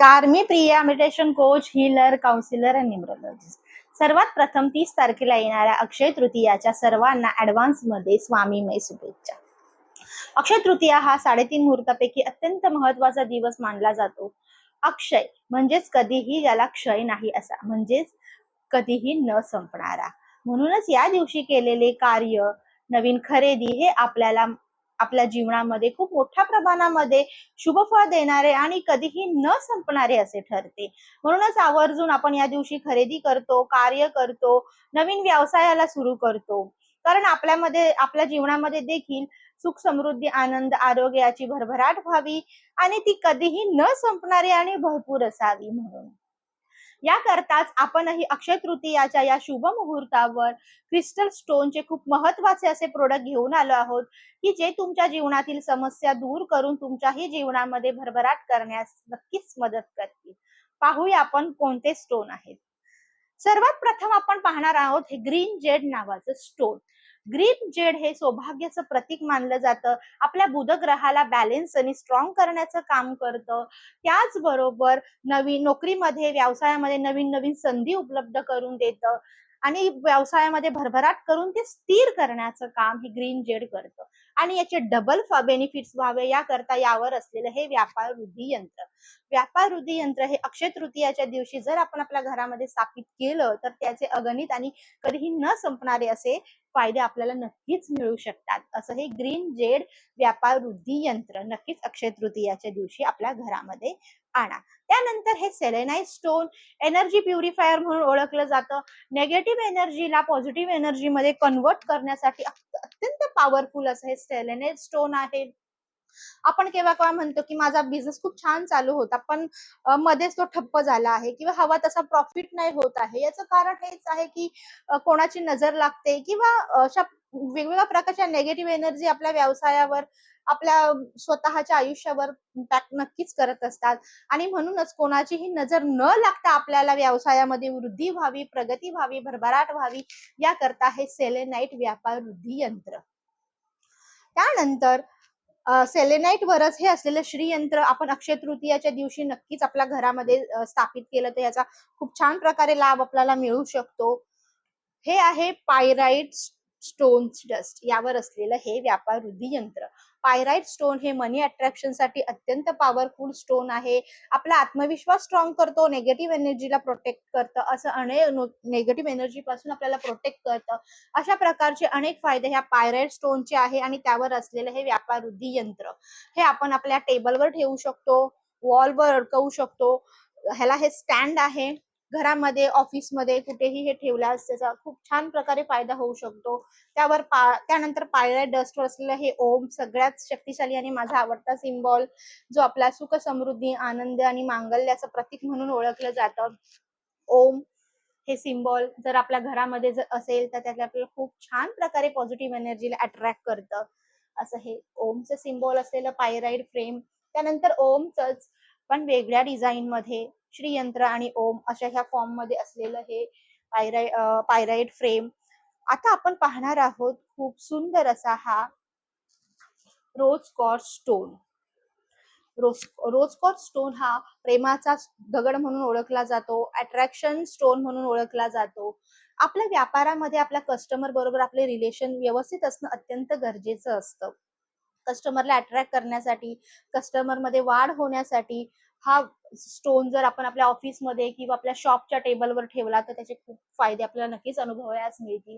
नमस्कार मी Priya meditation coach healer counsellor आणि numerologist सर्वात प्रथम तीस तारखेला येणाऱ्या अक्षय तृतीयाच्या सर्वांना ऍडव्हान्समध्ये स्वामीमय शुभेच्छा. अक्षय तृतीया हा साडेतीन मुहूर्तापैकी अत्यंत महत्त्वाचा दिवस मानला जातो. अक्षय म्हणजेच कधीही ज्याला क्षय नाही असा म्हणजेच कधीही न संपणारा. म्हणूनच या दिवशी केलेले कार्य नवीन खरेदी हे आपल्याला आपल्या जीवनामध्ये खूप मोठ्या प्रमाणामध्ये शुभफळ देणारे आणि कधीही न संपणारे असे ठरते. म्हणूनच आवर्जून आपण या दिवशी खरेदी करतो कार्य करतो नवीन व्यवसायाला सुरू करतो. कारण आपल्यामध्ये आपल्या जीवनामध्ये देखील सुख समृद्धी आनंद आरोग्याची भरभराट व्हावी आणि ती कधीही न संपणारी आणि भरपूर असावी म्हणून. याकरताच आपणही अक्षय तृतीयाच्या या शुभ मुहूर्तावर क्रिस्टल स्टोनचे खूप महत्त्वाचे असे प्रोडक्ट घेऊन आलो आहोत की जे तुमच्या जीवनातील समस्या दूर करून तुमच्याही जीवनामध्ये भरभराट करण्यास नक्कीच मदत करतील. पाहूया आपण कोणते स्टोन आहेत. सर्वात प्रथम आपण पाहणार आहोत हे ग्रीन जेड नावाचं स्टोन ग्रीन जेड हे सौभाग्याचं प्रतीक मानलं जातं. आपल्या बुध ग्रहाला बॅलेन्स आणि स्ट्रॉंग करण्याचं काम करतं. त्याचबरोबर नवीन नोकरीमध्ये व्यवसायामध्ये नवीन नवीन संधी उपलब्ध करून देतं. आणि व्यवसायामध्ये भरभराट करून ते स्थिर करण्याचं काम हे ग्रीन जेड करतं. आणि याचे डबल बेनिफिट्स व्हावे याकरता यावर असलेलं हे व्यापार वृद्धी यंत्र. व्यापार वृद्धी यंत्र हे अक्षय तृतीयाच्या दिवशी जर आपण आपल्या घरामध्ये स्थापित केलं तर त्याचे अगणित आणि कधीही न संपणारे असे फायदे आपल्याला नक्कीच मिळू शकतात. असं हे ग्रीन जेड व्यापार वृद्धी यंत्र नक्कीच अक्षय तृतीयाच्या दिवशी आपल्या घरामध्ये आणा. त्यानंतर हे सेलेनाईज स्टोन एनर्जी प्युरिफायर म्हणून ओळखलं जातं. नेगेटिव्ह एनर्जीला पॉझिटिव्ह एनर्जी मध्ये कन्वर्ट करण्यासाठी अत्यंत पॉवरफुल असं हे सेलेनाईज स्टोन आहे. आपण केव्हा केव्हा म्हणतो की माझा बिझनेस खूप छान चालू होता पण मध्येच तो ठप्प झाला आहे किंवा हवा तसा प्रॉफिट नाही होत आहे. याचं कारण हेच आहे की कोणाची नजर लागते किंवा अशा वेगवेगळ्या प्रकारच्या नेगेटिव्ह एनर्जी आपल्या व्यवसायावर आपल्या स्वतःच्या आयुष्यावर इम्पॅक्ट नक्कीच करत असतात. आणि म्हणूनच कोणाचीही नजर न लागता आपल्याला व्यवसायामध्ये वृद्धी व्हावी प्रगती व्हावी भरभराट व्हावी याकरता हे सेलेनाईट व्यापार वृद्धी यंत्र. त्यानंतर सेलेनाईट वरच हे असलेलं श्रीयंत्र आपण अक्षय तृतीयाच्या दिवशी नक्कीच आपल्या घरामध्ये स्थापित केलं तर याचा खूप छान प्रकारे लाभ आपल्याला मिळू शकतो. हे आहे पायराईट स्टोन डस्ट यावर असलेलं हे व्यापार वृद्धी यंत्र. पायराईट स्टोन हे मनी अट्रॅक्शनसाठी अत्यंत पॉवरफुल स्टोन आहे. आपला आत्मविश्वास स्ट्रॉंग करतो नेगेटिव्ह एनर्जीला प्रोटेक्ट करतं असं अनेक नेगेटिव्ह एनर्जी पासून आपल्याला प्रोटेक्ट करतं. अशा प्रकारचे अनेक फायदे ह्या पायराईट स्टोनचे आहे आणि त्यावर असलेलं हे व्यापार वृद्धी यंत्र. हे आपण आपल्या टेबलवर ठेवू शकतो वॉलवर अडकवू शकतो. ह्याला हे स्टँड आहे. घरामध्ये ऑफिसमध्ये कुठेही हे ठेवल्यास त्याचा खूप छान प्रकारे फायदा होऊ शकतो. त्यावर पा त्यानंतर पायराइट डस्टवर असलेलं हे ओम सगळ्यात शक्तिशाली आणि माझा आवडता सिम्बॉल जो आपला सुख समृद्धी आनंद आणि मांगल्याचं प्रतीक म्हणून ओळखलं जातं. ओम हे सिम्बॉल जर आपल्या घरामध्ये जर असेल तर त्यातले आपल्याला खूप छान प्रकारे पॉझिटिव्ह एनर्जीला अट्रॅक्ट करतं. असं हे ओमचं सिम्बॉल असलेलं पायराईड फ्रेम. त्यानंतर ओमचंच पण वेगळ्या डिझाईन मध्ये श्रीयंत्र आणि ओम अशा ह्या फॉर्ममध्ये असलेलं हे पायराय पायराईड फ्रेम आता आपण पाहणार आहोत खूप सुंदर असा हा rose quartz stone rose rose quartz stone हा प्रेमाचा दगड म्हणून ओळखला जातो अट्रॅक्शन स्टोन म्हणून ओळखला जातो. आपल्या व्यापारामध्ये आपल्या कस्टमर बरोबर आपले रिलेशन व्यवस्थित असणं अत्यंत गरजेचं असतं. कस्टमरला अट्रॅक्ट करण्यासाठी कस्टमरमध्ये वाढ होण्यासाठी हा स्टोन जर आपण आपल्या ऑफिसमध्ये किंवा आपल्या शॉपच्या टेबलवर ठेवला तर त्याचे खूप फायदे आपल्याला नक्कीच अनुभवायलाच मिळतील.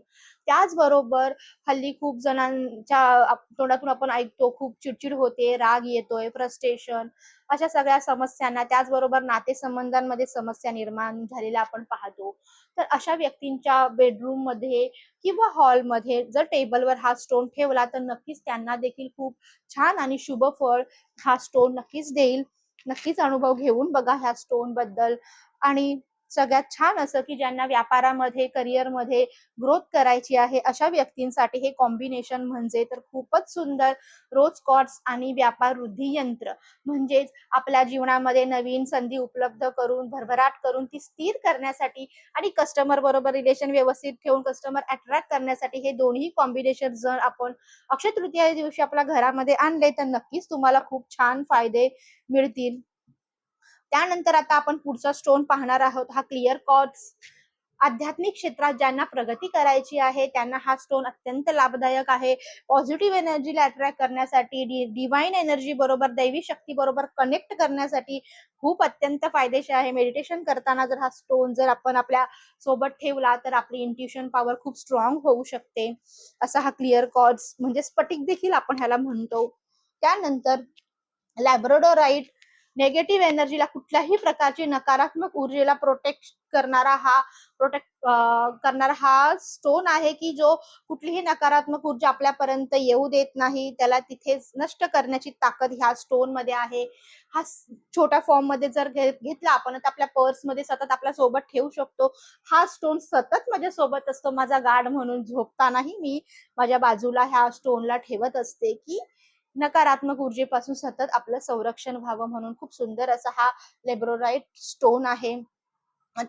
त्याचबरोबर हल्ली खूप जणांच्या तोंडातून आपण ऐकतो खूप चिडचिड होते राग येतोय फ्रस्ट्रेशन अशा सगळ्या समस्यांना त्याचबरोबर नातेसंबंधांमध्ये समस्या निर्माण झालेल्या आपण पाहतो. तर अशा व्यक्तींच्या बेडरूममध्ये किंवा हॉलमध्ये जर टेबलवर हा स्टोन ठेवला तर नक्कीच त्यांना देखील खूप छान आणि शुभ फळ हा स्टोन नक्कीच देईल. नक्कीच अनुभव घेऊन बघा ह्या स्टोनबद्दल. आणि सगळ्यात छान असं की ज्यांना व्यापारामध्ये करिअरमध्ये ग्रोथ करायची आहे अशा व्यक्तींसाठी हे कॉम्बिनेशन म्हणजे तर खूपच सुंदर रोज कॉट्स आणि व्यापार वृद्धी यंत्र. म्हणजेच आपल्या जीवनामध्ये नवीन संधी उपलब्ध करून भरभराट करून ती स्थिर करण्यासाठी आणि कस्टमर बरोबर रिलेशन व्यवस्थित ठेवून कस्टमर अट्रॅक्ट करण्यासाठी हे दोन्ही कॉम्बिनेशन जर आपण अक्षय तृतीया दिवशी आपल्या घरामध्ये आणले तर नक्कीच तुम्हाला खूप छान फायदे मिळतील. त्यानंतर आता आपण पुढचा स्टोन पाहणार आहोत. हा क्लिअर कॉर्ड्स आध्यात्मिक क्षेत्रात ज्यांना प्रगती करायची आहे त्यांना हा स्टोन अत्यंत लाभदायक आहे. पॉझिटिव्ह एनर्जीला अट्रॅक्ट करण्यासाठी डिवाईन एनर्जी बरोबर दैवी शक्ती बरोबर कनेक्ट करण्यासाठी खूप अत्यंत फायदेशीर आहे. मेडिटेशन करताना जर हा स्टोन जर आपण आपल्यासोबत ठेवला तर आपली इंट्युशन पॉवर खूप स्ट्रॉंग होऊ शकते. असा हा क्लिअर कॉर्ड्स म्हणजे स्फटिक देखील आपण ह्याला म्हणतो. त्यानंतर लॅब्रोडोराईट नेगेटिव्ह एनर्जीला कुठल्याही प्रकारची नकारात्मक ऊर्जेला प्रोटेक्ट करणारा हा प्रोटेक्ट करणारा हा स्टोन आहे की जो कुठलीही नकारात्मक ऊर्जा आपल्यापर्यंत येऊ देत नाही. त्याला तिथेच नष्ट करण्याची ताकद ह्या स्टोनमध्ये आहे. हा छोट्या फॉर्ममध्ये जर घे- घेतला आपण तर आपल्या पर्समध्ये सतत आपल्यासोबत ठेवू शकतो. हा स्टोन सतत माझ्या सोबत असतो माझा गार्ड म्हणून झोपतानाही मी माझ्या बाजूला ह्या स्टोनला ठेवत असते की नकारात्मक ऊर्जेपासून सतत आपलं संरक्षण व्हावं म्हणून खूप सुंदर असा हा लेब्रोराईट स्टोन आहे.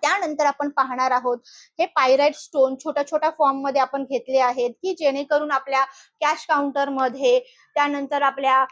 त्यानंतर आपण पाहणार आहोत हे पायराईट स्टोन छोट्या छोट्या फॉर्ममध्ये आपण घेतले आहेत की जेणेकरून आपल्या कॅश काउंटरमध्ये त्यानंतर आपल्या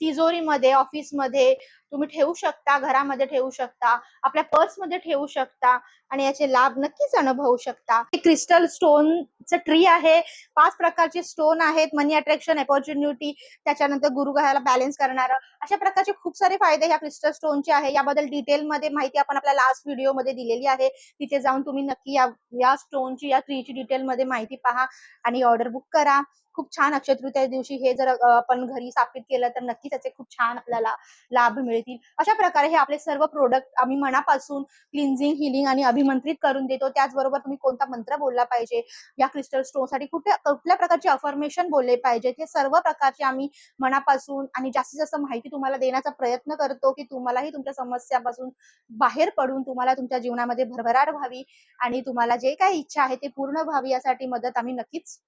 तिजोरीमध्ये ऑफिसमध्ये तुम्ही ठेवू शकता घरामध्ये ठेवू शकता आपल्या पर्समध्ये ठेवू शकता आणि याचे लाभ नक्कीच अनुभवू शकता. हे क्रिस्टल स्टोनचं ट्री आहे. पाच प्रकारचे स्टोन आहेत. मनी अट्रॅक्शन अपॉर्च्युनिटी त्याच्यानंतर गुरुग्रहाला बॅलन्स करणारं. अशा प्रकारचे खूप सारे फायदे ह्या क्रिस्टल स्टोनचे आहे. याबद्दल डिटेलमध्ये माहिती आपण आपल्या लास्ट व्हिडिओमध्ये दिलेली आहे. तिथे जाऊन तुम्ही नक्की या या स्टोनची या ट्रीची डिटेलमध्ये माहिती पहा आणि ऑर्डर बुक करा. खूप छान अक्षय तृतीया दिवशी हे जर आपण घरी स्थापित केलं तर नक्कीच त्याचे खूप छान आपल्याला लाभ येतील अशा प्रकारे हे आपले सर्व प्रोडक्ट आम्ही मनापासून क्लिन्झिंग हिलिंग आणि अभिमंत्रित करून देतो. त्याचबरोबर तुम्ही कोणता मंत्र बोलला पाहिजे? या क्रिस्टल स्टोनसाठी कुठल्या कुठल्या प्रकारचे अफर्मेशन बोलले पाहिजे? हे सर्व प्रकारचे आम्ही मनापासून आणि जास्तीत जास्त माहिती तुम्हाला देण्याचा प्रयत्न करतो की तुम्हालाही तुमच्या समस्यापासून बाहेर पडून तुम्हाला तुमच्या जीवनामध्ये भरभराट व्हावी आणि तुम्हाला जे काही इच्छा आहे ते पूर्ण व्हावी यासाठी मदत आम्ही नक्कीच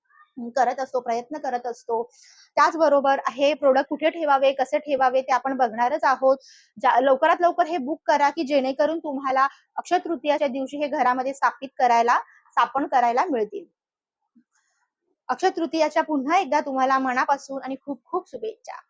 करत असतो प्रयत्न करत असतो. त्याचबरोबर हे प्रोडक्ट कुठे ठेवावे कसे ठेवावे ते आपण बघणारच आहोत. लवकरात लवकर हे बुक करा की जेणेकरून तुम्हाला अक्षय तृतीयाच्या दिवशी हे घरामध्ये स्थापित करायला स्थापन करायला मिळतील. अक्षय तृतीयाच्या पुन्हा एकदा तुम्हाला मनापासून आणि खूप खूप शुभेच्छा.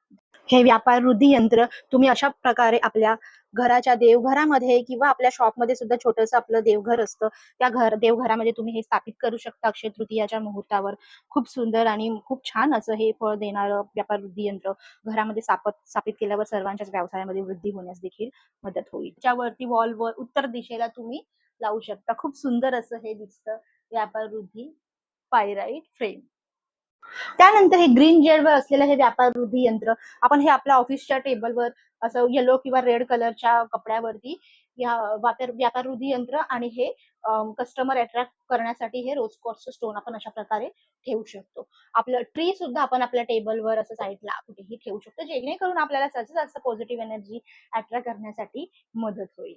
हे व्यापार वृद्धी यंत्र तुम्ही अशा प्रकारे आपल्या घराच्या देवघरामध्ये किंवा आपल्या शॉपमध्ये सुद्धा छोटंसं आपलं देवघर असतं. त्या घर देवघरामध्ये तुम्ही हे स्थापित करू शकता अक्षय तृतीयाच्या मुहूर्तावर. खूप सुंदर आणि खूप छान असं हे फळ देणारं व्यापार वृद्धी यंत्र घरामध्ये स्थापत स्थापित केल्यावर सर्वांच्याच व्यवसायामध्ये वृद्धी होण्यास देखील मदत होईल. त्याच्यावरती वॉलवर उत्तर दिशेला तुम्ही लावू शकता. खूप सुंदर असं हे दिसतं. व्यापार वृद्धी पायराईट फ्रेम त्यानंतर हे ग्रीन जेडवर असलेलं हे व्यापार वृद्धी यंत्र आपण हे आपल्या ऑफिसच्या टेबलवर असं येलो किंवा रेड कलरच्या कपड्यावरती या व्यापार व्यापार वृद्धी यंत्र आणि हे कस्टमर अट्रॅक्ट करण्यासाठी हे रोज कॉस्ट स्टोन आपण अशा प्रकारे ठेवू शकतो. आपलं ट्री सुद्धा आपण आपल्या टेबलवर असं साईडला कुठेही ठेवू शकतो जेणेकरून आपल्याला जास्तीत जास्त पॉझिटिव्ह एनर्जी अट्रॅक्ट करण्यासाठी मदत होईल.